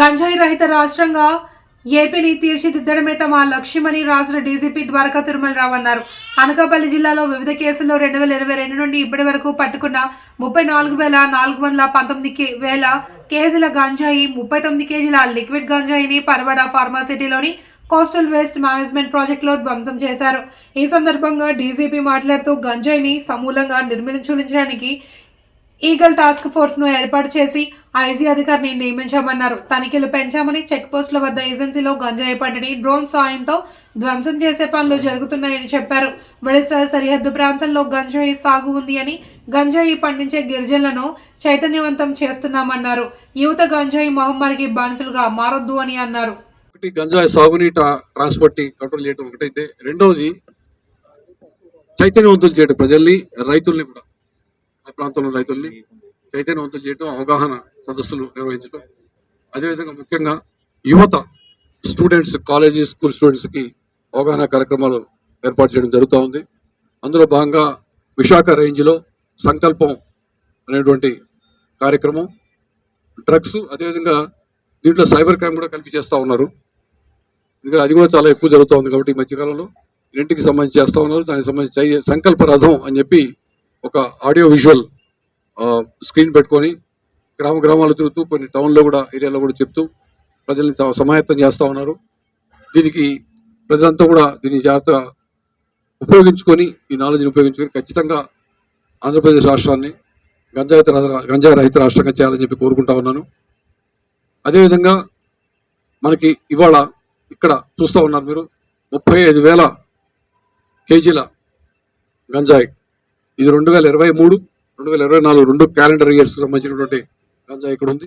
గంజాయి రహిత రాష్ట్రంగా ఏపీని తీర్చిదిద్దడమే తమ లక్ష్యమని రాష్ట్ర డీజీపీ ద్వారకా తిరుమలరావు అన్నారు. అనకాపల్లి జిల్లాలో వివిధ కేసుల్లో రెండు వేల ఇరవై రెండు నుండి ఇప్పటి వరకు పట్టుకున్న ముప్పై నాలుగు వేల నాలుగు వందల పంతొమ్మిది కే- వేల కేజీల గంజాయి ముప్పై తొమ్మిది కేజీల లిక్విడ్ గంజాయిని పరవడ ఫార్మాసిటీలోని కోస్టల్ వేస్ట్ మేనేజ్మెంట్ ప్రాజెక్టులో ధ్వంసం చేశారు. ఈ సందర్భంగా డీజీపీ మాట్లాడుతూ గంజాయిని సమూలంగా నిర్మించడానికి ఈగల్ టాస్క్ ఫోర్స్ను ఏర్పాటు చేసి ఐజీ అధికారిని నియమించామన్నారు. తనిఖీలు పెంచామని చెక్ పోస్టుల వద్ద ఏజెన్సీలో గంజాయి పంటని డ్రోన్ సాయంతో ధ్వంసం చేసే పనులు జరుగుతున్నాయని చెప్పారు. ఒడిశా సరిహద్దు ప్రాంతంలో గంజాయి సాగు ఉంది అని గంజాయి పండించే గిరిజనులను చైతన్యవంతం చేస్తున్నామన్నారు. యువత గంజాయి మహమ్మారికి బానిసలుగా మారొద్దు అని అన్నారు. ఒకటి గంజాయి సాగుని ట్రాన్స్పోర్ట్ కంట్రోల్ చేయడం ఒకటైతే. రెండవది చైతన్యవంతులు చేయడం ప్రజల్ని రైతుల్ని కూడా. ప్రాంతంలో రైతుల్ని చైతన్యవంతులు చేయడం అవగాహన సదస్సులు నిర్వహించడం అదేవిధంగా ముఖ్యంగా యువత స్టూడెంట్స్ కాలేజీ స్కూల్ స్టూడెంట్స్కి అవగాహన కార్యక్రమాలు ఏర్పాటు చేయడం జరుగుతూ ఉంది. అందులో భాగంగా విశాఖ రేంజ్లో సంకల్పం అనేటువంటి కార్యక్రమం డ్రగ్స్ అదేవిధంగా దీంట్లో సైబర్ క్రైమ్ కూడా కలిపి చేస్తూ ఉన్నారు. ఎందుకంటే అది కూడా చాలా ఎక్కువ జరుగుతూ ఉంది కాబట్టి ఈ మధ్యకాలంలో రెంటికి సంబంధించి చేస్తూ ఉన్నారు. దానికి సంబంధించి సంకల్ప రథం అని చెప్పి ఒక ఆడియో విజువల్ స్క్రీన్ పెట్టుకొని గ్రామ గ్రామాలు తిరుగుతూ కొన్ని టౌన్లో కూడా ఏరియాలో కూడా చెప్తూ ప్రజల్ని సమాయత్తం చేస్తూ ఉన్నారు. దీనికి ప్రజలంతా కూడా దీన్ని జాగ్రత్త ఉపయోగించుకొని ఈ నాలెడ్జ్ని ఉపయోగించుకొని ఖచ్చితంగా ఆంధ్రప్రదేశ్ రాష్ట్రాన్ని గంజాయి గంజా రహిత రాష్ట్రంగా చేయాలని చెప్పి కోరుకుంటా ఉన్నాను. అదేవిధంగా మనకి ఇవాళ ఇక్కడ చూస్తూ ఉన్నారు మీరు ముప్పై ఐదు వేల కేజీల గంజాయి. ఇది రెండు వేల ఇరవై మూడు రెండు వేల ఇరవై నాలుగు రెండు క్యాలెండర్ ఇయర్స్ సంబంధించినటువంటి గంజాయి ఇక్కడ ఉంది